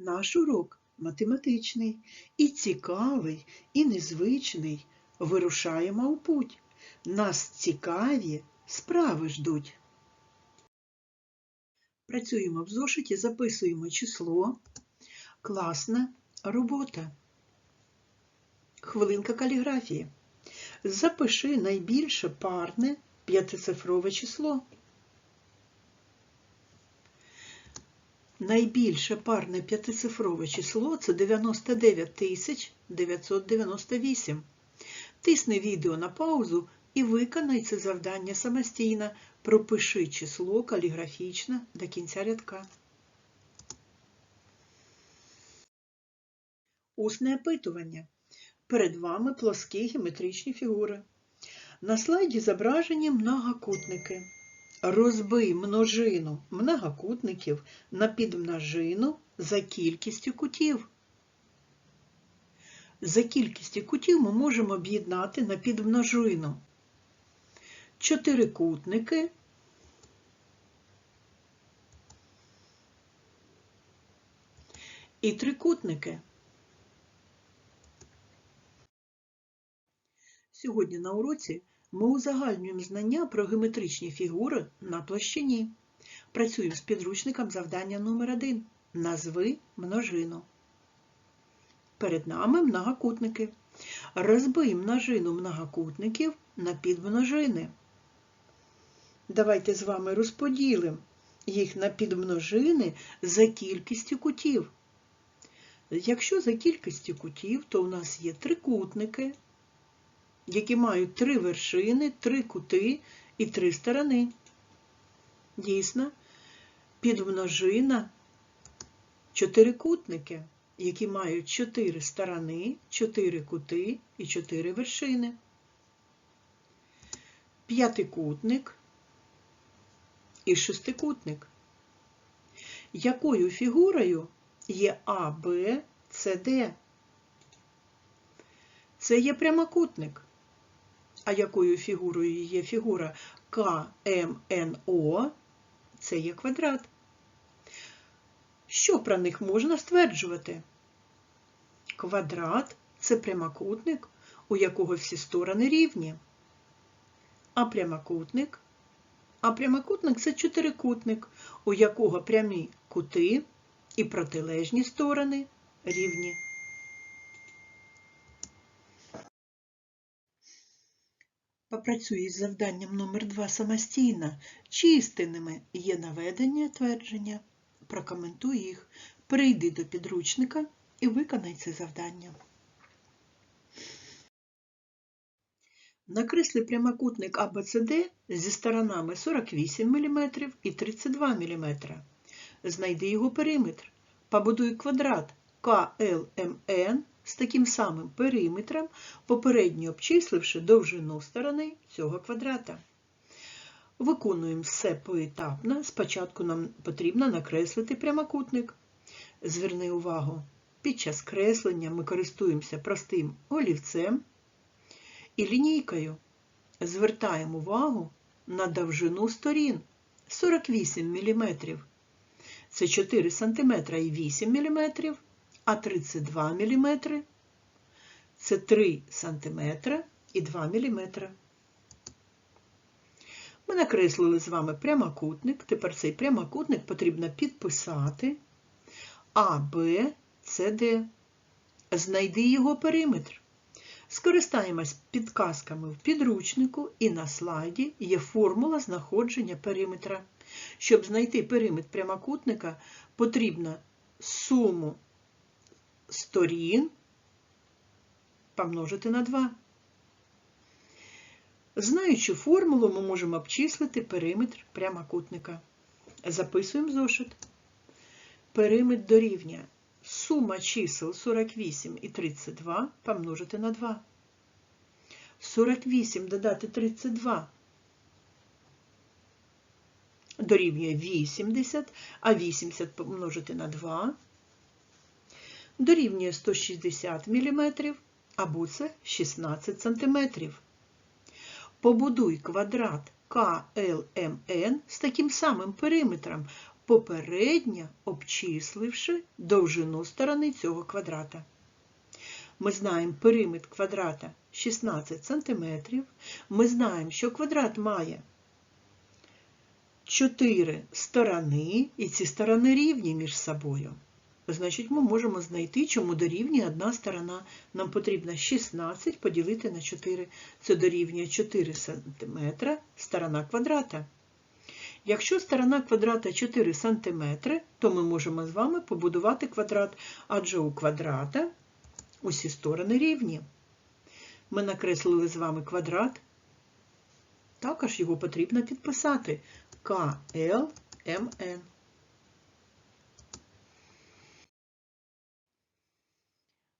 Наш урок математичний і цікавий, і незвичний. Вирушаємо у путь. Нас цікаві справи ждуть. Працюємо в зошиті, записуємо число. Класна робота. Хвилинка каліграфії. Запиши найбільше парне п'ятицифрове число. Найбільше парне п'ятицифрове число це 99 998. Тисни відео на паузу і виконай це завдання самостійно. Пропиши число каліграфічно до кінця рядка. Усне опитування. Перед вами плоскі геометричні фігури. На слайді зображені многокутники. Розбий множину многокутників на підмножину за кількістю кутів. За кількістю кутів ми можемо об'єднати на підмножину чотирикутники і трикутники. Сьогодні на уроці ми узагальнюємо знання про геометричні фігури на площині. Працюємо з підручником завдання номер 1 Назви множину. Перед нами многокутники. Розбий множину многокутників на підмножини. Давайте з вами розподілимо їх на підмножини за кількістю кутів. Якщо за кількістю кутів, то у нас є трикутники, які мають три вершини, три кути і три сторони. Дійсно, підмножина чотирикутники, які мають чотири сторони, чотири кути і чотири вершини. П'ятикутник і шестикутник. Якою фігурою є А, Б, С, Д? Це є прямокутник. А якою фігурою є фігура К, М, Н, О? Це є квадрат. Що про них можна стверджувати? Квадрат це прямокутник, у якого всі сторони рівні. А прямокутник? А прямокутник це чотирикутник, у якого прямі кути і протилежні сторони рівні. Попрацюй із завданням номер 2 самостійно. Чи істинними є наведення твердження? Прокоментуй їх. Прийди до підручника і виконай це завдання. Накресли прямокутник ABCD зі сторонами 48 мм і 32 мм. Знайди його периметр. Побудуй квадрат KLMN з таким самим периметром, попередньо обчисливши довжину сторони цього квадрата. Виконуємо все поетапно. Спочатку нам потрібно накреслити прямокутник. Зверни увагу, під час креслення ми користуємося простим олівцем і лінійкою. Звертаємо увагу на довжину сторін 48 мм. Це 4 см і 8 мм, а 32 мм це 3 см і 2 мм. Ми накреслили з вами прямокутник. Тепер цей прямокутник потрібно підписати А, Б, С, Д. Знайди його периметр. Скористаємось підказками в підручнику і на слайді є формула знаходження периметра. Щоб знайти периметр прямокутника, потрібно суму сторін помножити на 2. Знаючи формулу, ми можемо обчислити периметр прямокутника. Записуємо зошит. Периметр дорівнює сума чисел 48 і 32 помножити на 2. 48 додати 32 дорівнює 80, а 80 помножити на 2 дорівнює 160 мм, або це 16 см. Побудуй квадрат КЛМН з таким самим периметром, попередньо обчисливши довжину сторони цього квадрата. Ми знаємо периметр квадрата 16 см. Ми знаємо, що квадрат має 4 сторони, і ці сторони рівні між собою. Значить, ми можемо знайти, чому дорівнює одна сторона. Нам потрібно 16 поділити на 4. Це дорівнює 4 см сторона квадрата. Якщо сторона квадрата 4 см, то ми можемо з вами побудувати квадрат, адже у квадрата усі сторони рівні. Ми накреслили з вами квадрат, також його потрібно підписати КЛМН.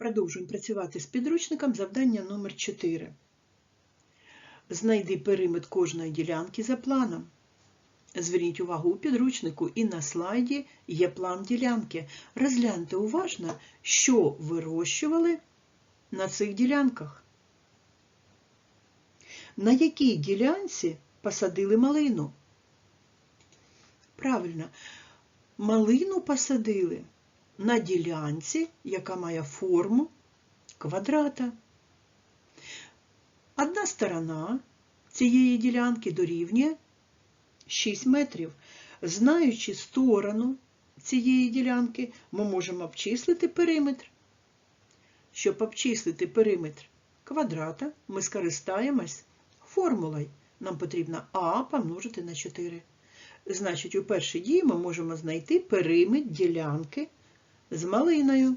Продовжуємо працювати з підручником завдання номер 4. Знайди периметр кожної ділянки за планом. Зверніть увагу у підручнику і на слайді є план ділянки. Розгляньте уважно, що вирощували на цих ділянках. На якій ділянці посадили малину? Правильно, малину посадили на ділянці, яка має форму квадрата. Одна сторона цієї ділянки дорівнює 6 метрів. Знаючи сторону цієї ділянки, ми можемо обчислити периметр. Щоб обчислити периметр квадрата, ми скористаємось формулою. Нам потрібно А помножити на 4. Значить, у першій дії ми можемо знайти периметр ділянки з малиною.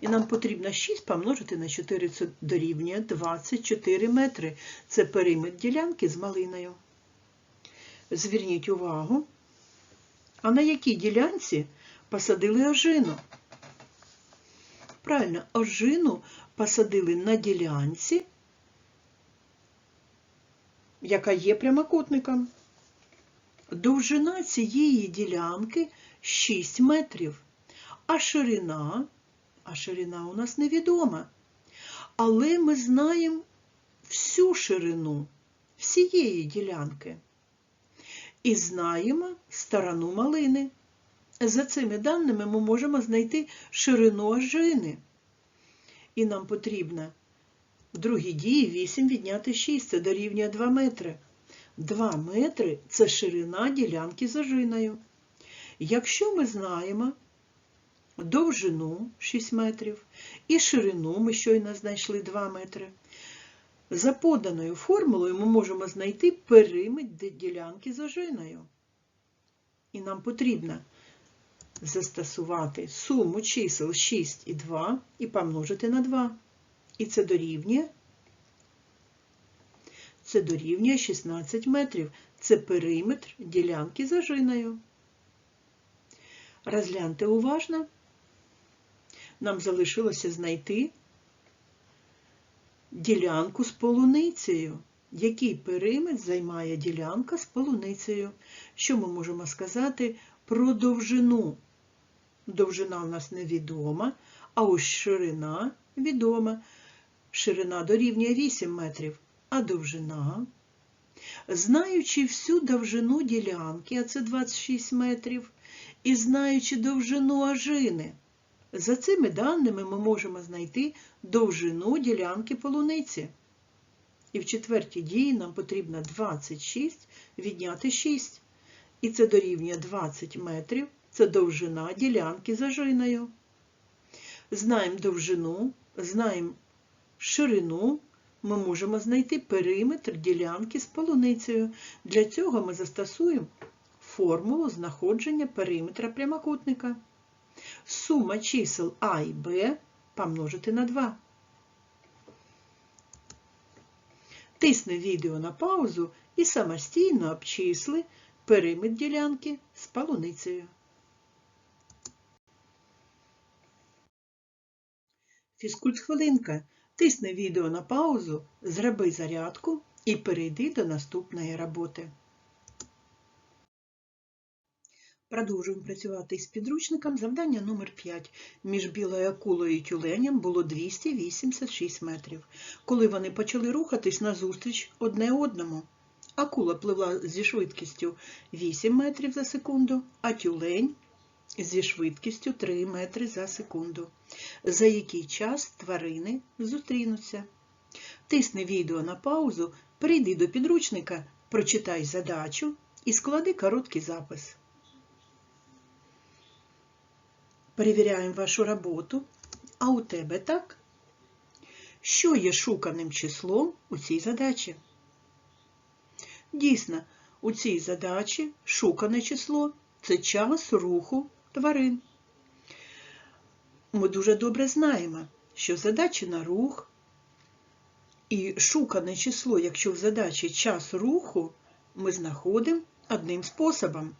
І нам потрібно 6 помножити на 4, це дорівнює 24 метри. Це периметр ділянки з малиною. Зверніть увагу, а на якій ділянці посадили ожину? Правильно, ожину посадили на ділянці, яка є прямокутником. Довжина цієї ділянки 6 метрів, а ширина, а ширина у нас невідома. Але ми знаємо всю ширину всієї ділянки. І знаємо сторону малини. За цими даними ми можемо знайти ширину ожини. І нам потрібно в другій дії 8 відняти 6, це дорівнює 2 метри. 2 метри це ширина ділянки з ожиною. Якщо ми знаємо довжину 6 метрів і ширину ми щойно знайшли 2 метри, за поданою формулою ми можемо знайти периметр ділянки з ожиною. І нам потрібно застосувати суму чисел 6 і 2 і помножити на 2. І це дорівнює це дорівнює 16 метрів. Це периметр ділянки з ожиною. Розгляньте уважно. Нам залишилося знайти ділянку з полуницею. Який периметр займає ділянка з полуницею? Що ми можемо сказати про довжину? Довжина у нас невідома, а ось ширина відома. Ширина дорівнює 8 метрів, а довжина. Знаючи всю довжину ділянки, а це 26 метрів, і знаючи довжину ажини, за цими даними ми можемо знайти довжину ділянки полуниці. І в четвертій дії нам потрібно 26 відняти 6. І це дорівнює 20 метрів. Це довжина ділянки з ажиною. Знаємо довжину, знаємо ширину, ми можемо знайти периметр ділянки з полуницею. Для цього ми застосуємо формулу знаходження периметра прямокутника. Сума чисел А і Б помножити на 2. Тисни відео на паузу і самостійно обчисли периметр ділянки з полуницею. Фізкульт-хвилинка. Тисни відео на паузу, зроби зарядку і перейди до наступної роботи. Продовжуємо працювати із підручником. Завдання номер 5. Між білою акулою і тюленем було 286 метрів. Коли вони почали рухатись назустріч одне одному. Акула пливла зі швидкістю 8 метрів за секунду, а тюлень зі швидкістю 3 метри за секунду. За який час тварини зустрінуться? Тисни відео на паузу, прийди до підручника, прочитай задачу і склади короткий запис. Перевіряємо вашу роботу. А у тебе так? Що є шуканим числом у цій задачі? Дійсно, у цій задачі шукане число це час руху тварин. Ми дуже добре знаємо, що задачі на рух і шукане число, якщо в задачі час руху, ми знаходимо одним способом.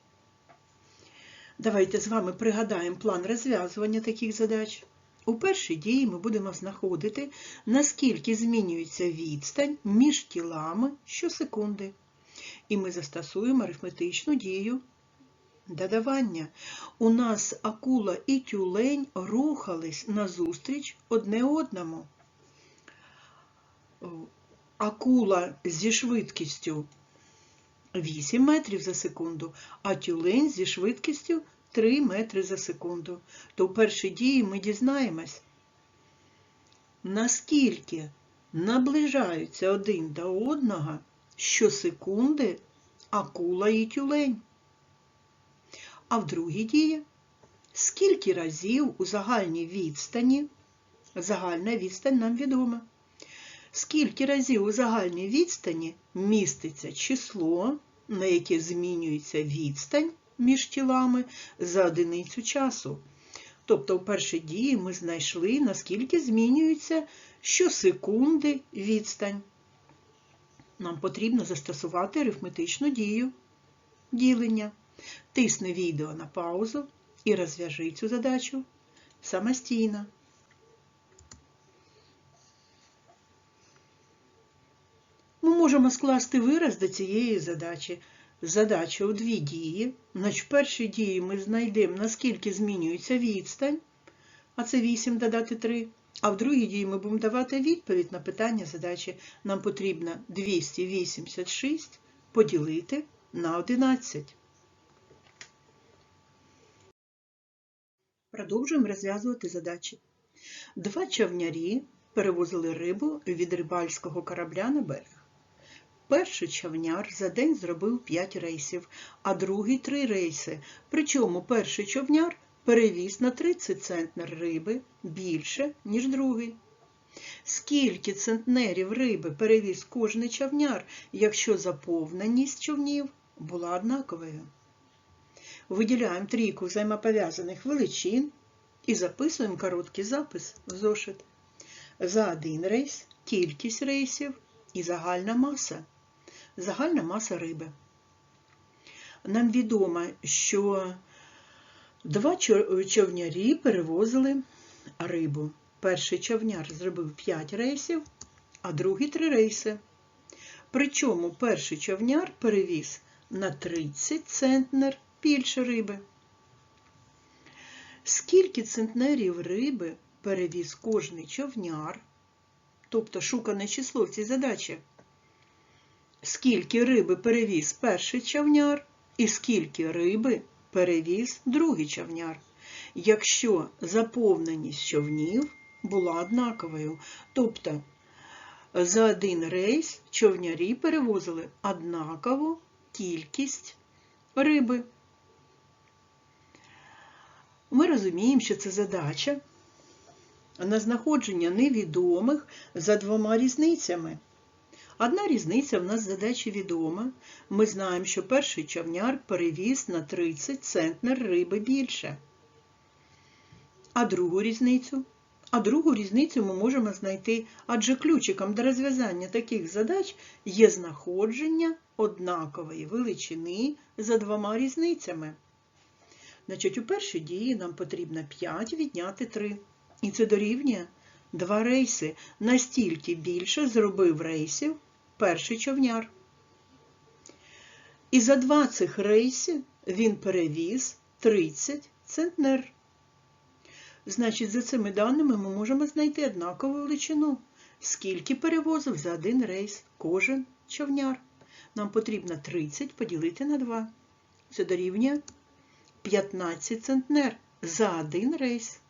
Давайте з вами пригадаємо план розв'язування таких задач. У першій дії ми будемо знаходити, наскільки змінюється відстань між тілами щосекунди. І ми застосуємо арифметичну дію додавання. У нас акула і тюлень рухались назустріч одне одному. Акула зі швидкістю 8 метрів за секунду, а тюлень зі швидкістю 3 метри за секунду. То в першій дії ми дізнаємось, наскільки наближаються один до одного щосекунди акула і тюлень. А в другій дії, скільки разів у загальній відстані, загальна відстань нам відома, скільки разів у загальній відстані міститься число, на яке змінюється відстань між тілами за одиницю часу. Тобто в першій дії ми знайшли, наскільки змінюється щосекунди відстань. Нам потрібно застосувати арифметичну дію ділення. Тисни відео на паузу і розв'яжи цю задачу самостійно. Можемо скласти вираз до цієї задачі. Задача у дві дії. Значить, в першій дії ми знайдемо, наскільки змінюється відстань, а це 8 додати 3. А в другій дії ми будемо давати відповідь на питання задачі. Нам потрібно 286 поділити на 11. Продовжуємо розв'язувати задачі. Два човнярі перевозили рибу від рибальського корабля на берег. Перший човняр за день зробив 5 рейсів, а другий 3 рейси. Причому перший човняр перевіз на 30 центнер риби більше, ніж другий. Скільки центнерів риби перевіз кожний човняр, якщо заповненість човнів була однаковою? Виділяємо трійку взаємопов'язаних величин і записуємо короткий запис в зошит. За один рейс кількість рейсів і загальна маса. Загальна маса риби. Нам відомо, що два човнярі перевозили рибу. Перший човняр зробив 5 рейсів, а другий 3 рейси. Причому перший човняр перевіз на 30 центнер більше риби. Скільки центнерів риби перевіз кожний човняр, тобто шукане число в цій задачі? Скільки риби перевіз перший човняр і скільки риби перевіз другий човняр, якщо заповненість човнів була однаковою. Тобто за один рейс човнярі перевозили однакову кількість риби. Ми розуміємо, що це задача на знаходження невідомих за двома різницями. Одна різниця в нас задачі відома. Ми знаємо, що перший човняр перевіз на 30 центнер риби більше. А другу різницю? А другу різницю ми можемо знайти, адже ключиком до розв'язання таких задач є знаходження однакової величини за двома різницями. Значить, у першій дії нам потрібно 5 відняти 3. І це дорівнює 2 рейси. Настільки більше зробив рейсів перший човняр. І за два цих рейсів він перевіз 30 центнер. Значить, за цими даними ми можемо знайти однакову величину, скільки перевозив за один рейс кожен човняр. Нам потрібно 30 поділити на 2. Це дорівнює 15 центнер за один рейс.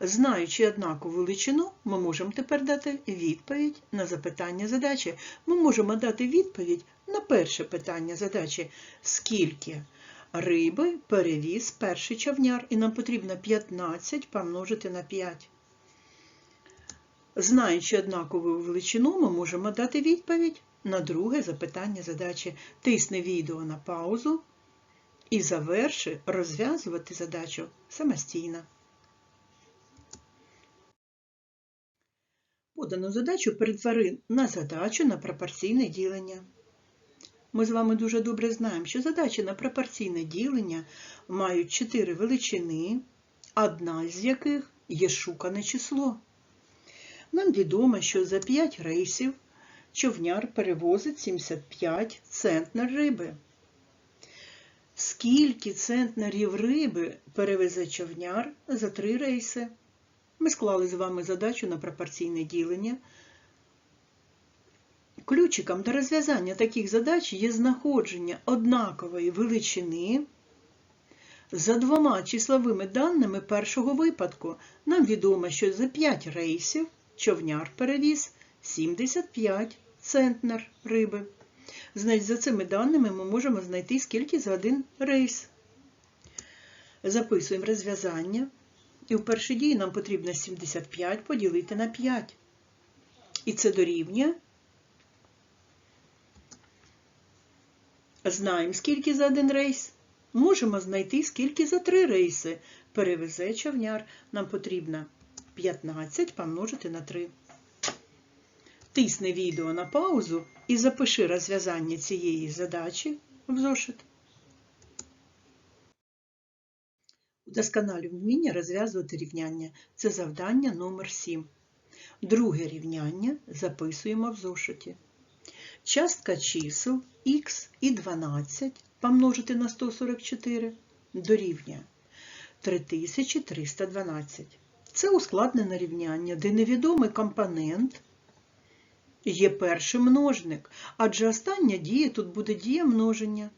Знаючи однакову величину, ми можемо тепер дати відповідь на запитання задачі. Ми можемо дати відповідь на перше питання задачі. Скільки риби перевіз перший човняр? І нам потрібно 15 помножити на 5. Знаючи однакову величину, ми можемо дати відповідь на друге запитання задачі. Тисни відео на паузу і заверши розв'язувати задачу самостійно. Подану задачу перетвори на задачу на пропорційне ділення. Ми з вами дуже добре знаємо, що задачі на пропорційне ділення мають 4 величини, одна з яких є шукане число. Нам відомо, що за 5 рейсів човняр перевозить 75 центнер риби. Скільки центнерів риби перевезе човняр за 3 рейси? Ми склали з вами задачу на пропорційне ділення. Ключиком до розв'язання таких задач є знаходження однакової величини за двома числовими даними першого випадку. Нам відомо, що за 5 рейсів човняр перевіз 75 центнер риби. Значить, за цими даними ми можемо знайти, скільки за один рейс. Записуємо розв'язання. І в першій дії нам потрібно 75 поділити на 5. І це дорівнює. Знаємо, скільки за один рейс. Можемо знайти, скільки за три рейси перевезе човняр. Нам потрібно 15 помножити на 3. Тисни відео на паузу і запиши розв'язання цієї задачі в зошит. Удосконалюємо вміння розв'язувати рівняння. Це завдання номер 7. Друге рівняння записуємо в зошиті. Частка чисел х і 12 помножити на 144 дорівнює 3312. Це ускладнене рівняння, де невідомий компонент є перший множник, адже остання дія тут буде дія множення.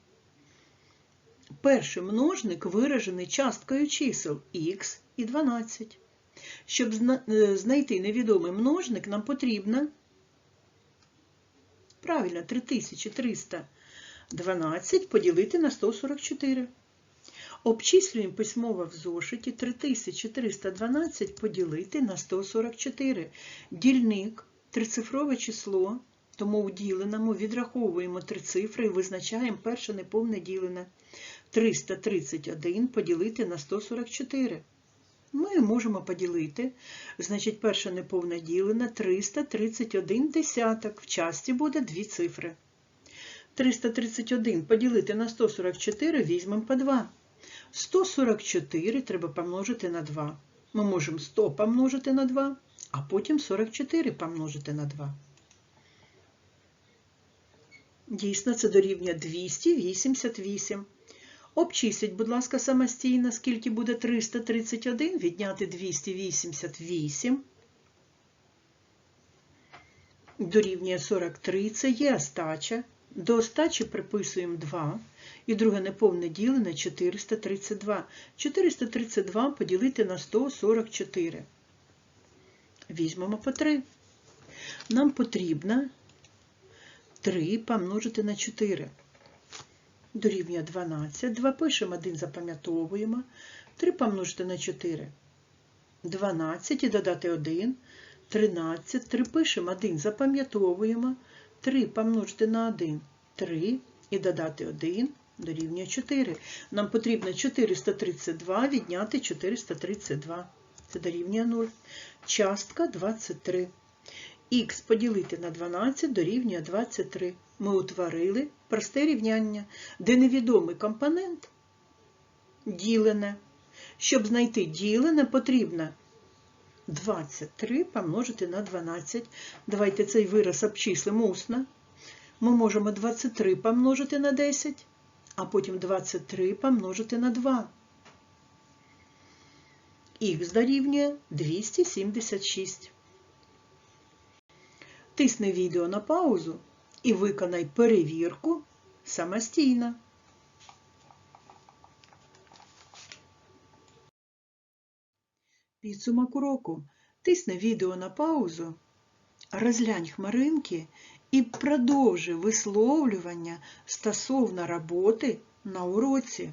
Перший множник виражений часткою чисел х і 12. Щоб знайти невідомий множник, нам потрібно правильно 3312 поділити на 144. Обчислюємо письмово в зошиті 3312 поділити на 144. Дільник трицифрове число, тому в діленому відраховуємо три цифри і визначаємо перше неповне ділене. 331 поділити на 144. Ми можемо поділити, значить, перше неповне ділене 331 десяток. В часті буде дві цифри. 331 поділити на 144 візьмемо по 2. 144 треба помножити на 2. Ми можемо 100 помножити на 2, а потім 44 помножити на 2. Дійсно, це дорівнює 288. Обчисліть, будь ласка, самостійно, скільки буде 331, відняти 288. Дорівнює 43, це є остача. До остачі приписуємо 2. І друге неповне ділене 432. 432 поділити на 144. Візьмемо по 3. Нам потрібно 3 помножити на 4 дорівнює 12. 2 пишемо, 1 запам'ятовуємо. 3 помножити на 4. 12 і додати 1. 13. 3 пишемо, 1 запам'ятовуємо. 3 помножити на 1. 3 і додати 1 дорівнює 4. Нам потрібно 432 відняти 432. Це дорівнює 0. Частка 23. Х поділити на 12 дорівнює 23. Ми утворили просте рівняння, де невідомий компонент ділене. Щоб знайти ділене, потрібно 23 помножити на 12. Давайте цей вираз обчислимо усно. Ми можемо 23 помножити на 10, а потім 23 помножити на 2. Х дорівнює 276. Тисни відео на паузу і виконай перевірку самостійно. Підсумок уроку. Тисни відео на паузу, розглянь хмаринки і продовжи висловлювання стосовно роботи на уроці.